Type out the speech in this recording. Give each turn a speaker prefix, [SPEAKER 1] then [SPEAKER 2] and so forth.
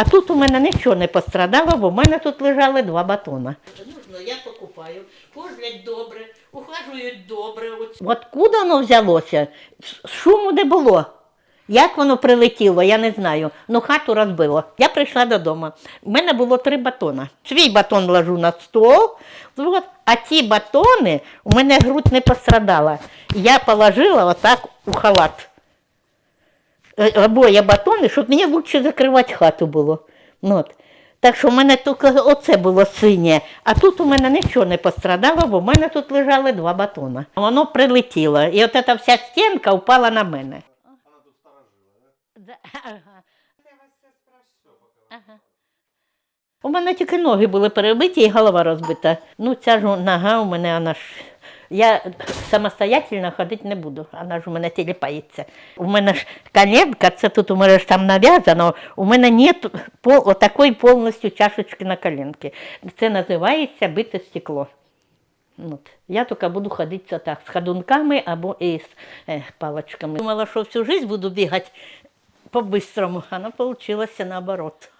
[SPEAKER 1] А тут у мене нічого не пострадало, бо в мене тут лежали два батона. Нужно, я покупаю, кормлять добре, ухажують добре. Откуда воно взялося? Шуму не було. Як воно прилетіло, я не знаю. Ну, хату розбило. Я прийшла додому. У мене було три батона. Свій батон ложу на стол, от, а ті батони у мене грудь не пострадала. Я положила отак у халат. Е, Обоє батони, щоб мені краще закривати хату було. Ну, от. Так що в мене тільки оце було синє, а тут у мене нічого не пострадало, бо в мене тут лежали два батона. Воно прилетіло, і от ця вся стінка впала на мене. Ага. У мене тільки ноги були перебиті і голова розбита. Ну, ця ж нога у мене, вона ж. Я самостоятельно ходити не буду, вона ж у мене тіліпається. У мене ж коленка, це тут у мене ж там нав'язано, у мене нет пол, отакої повністю чашечки на коленці. Це називається бите стекло. От. Я тільки буду ходити так, з ходунками або із е, паличками. Думала, що всю життя буду бігати по-бистрому, а вийшло наоборот.